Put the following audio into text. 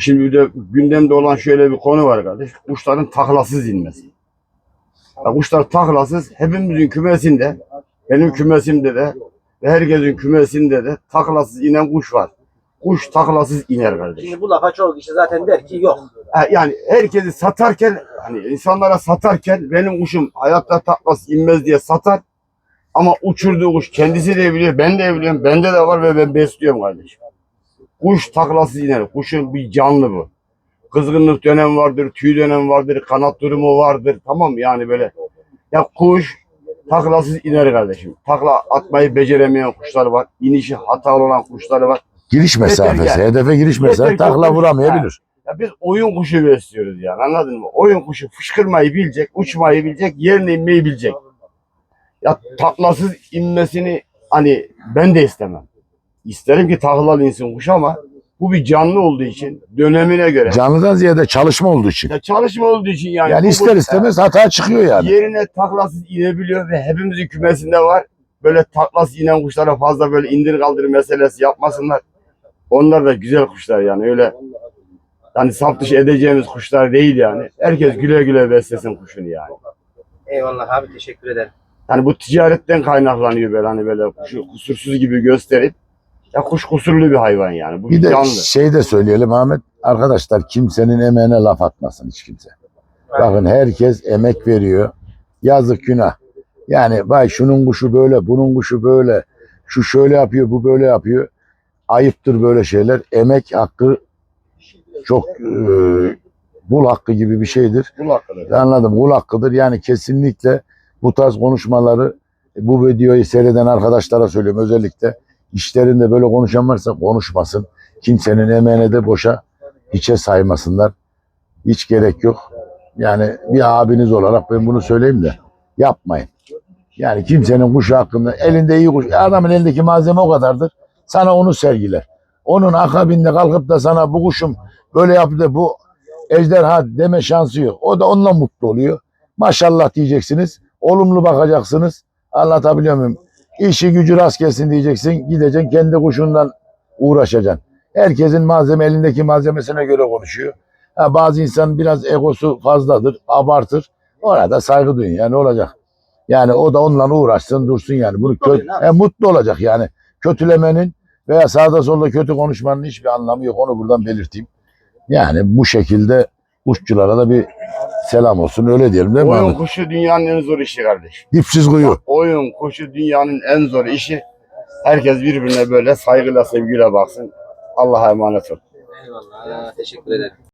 Şimdi bir de gündemde olan şöyle bir konu var kardeş. Kuşların taklasız inmesi. Ya kuşlar taklasız hepimizin kümesinde, benim kümesimde de ve herkesin kümesinde de taklasız inen kuş var. Kuş taklasız iner kardeş. Şimdi bu lafa çok kişi zaten der ki yok. Ha, yani herkesi satarken hani insanlara satarken benim kuşum hayatta taklas inmez diye satar. Ama uçurduğu kuş kendisi de biliyor, ben de biliyorum, bende de var ve ben besliyorum kardeşim. Kuş taklasız iner. Kuşun bir canlı bu. Kızgınlık dönem vardır, tüy dönem vardır, kanat durumu vardır. Tamam? Yani böyle. Ya kuş taklasız iner kardeşim. Takla atmayı beceremeyen kuşlar var. İnişi hatalı olan kuşlar var. Giriş mesafesi, hedefe giriş mesafesi takla vuramayabilir. Ya biz oyun kuşu besliyoruz yani anladın mı? Oyun kuşu fışkırmayı bilecek, uçmayı bilecek, yerine inmeyi bilecek. Ya taklasız inmesini hani ben de istemem. İsterim ki taklalı insin kuş ama bu bir canlı olduğu için dönemine göre. Canlıdan ziyade çalışma olduğu için. Ya çalışma olduğu için yani. Yani bu ister istemez hata çıkıyor yani. Yerine taklasız inebiliyor ve hepimizin kümesinde var. Böyle taklasız inen kuşlara fazla böyle indir kaldır meselesi yapmasınlar. Onlar da güzel kuşlar yani öyle yani saf dışı edeceğimiz kuşlar değil yani. Herkes güle güle beslesin kuşunu yani. Eyvallah abi teşekkür ederim. Yani bu ticaretten kaynaklanıyor böyle hani böyle kuşu kusursuz gibi gösterip ya kuş kusurlu bir hayvan yani. Bu Bir de canlı. şey de söyleyelim Ahmet. Arkadaşlar kimsenin emeğine laf atmasın hiç kimse. Bakın herkes emek veriyor. Yazık günah. Yani vay şunun kuşu böyle, bunun kuşu böyle. Şu şöyle yapıyor, bu böyle yapıyor. Ayıptır böyle şeyler. Emek hakkı çok e, bul hakkı gibi bir şeydir. Bu hakkıdır. Anladım. Kul hakkıdır. Yani kesinlikle bu tarz konuşmaları bu videoyu seyreden arkadaşlara söylüyorum özellikle. İşlerinde böyle konuşan varsa konuşmasın. Kimsenin emeğine de boşa hiçe saymasınlar. Hiç gerek yok. Yani bir abiniz olarak ben bunu söyleyeyim de yapmayın. Yani kimsenin kuşu hakkında elinde iyi kuş. Adamın elindeki malzeme o kadardır. Sana onu sergiler. Onun akabinde kalkıp da sana bu kuşum böyle yaptı bu ejderha deme şansı yok. O da onunla mutlu oluyor. Maşallah diyeceksiniz. Olumlu bakacaksınız. Anlatabiliyor muyum? İşi gücü rast gelsin diyeceksin. Gideceksin kendi kuşundan uğraşacaksın. Herkesin malzeme elindeki malzemesine göre konuşuyor. Ha, bazı insan biraz egosu fazladır, abartır. Ona da saygı duyun. Yani olacak? Yani o da onunla uğraşsın, dursun yani. Bunu kö- e, mutlu olacak yani. Kötülemenin veya sağda solda kötü konuşmanın hiçbir anlamı yok. Onu buradan belirteyim. Yani bu şekilde uççulara da bir selam olsun. Öyle diyelim değil mi Oyun Ahmet? kuşu dünyanın en zor işi kardeş. Dipsiz kuyu. Oyun kuşu dünyanın en zor işi. Herkes birbirine böyle saygıyla sevgiyle baksın. Allah'a emanet ol. Eyvallah teşekkür ederim.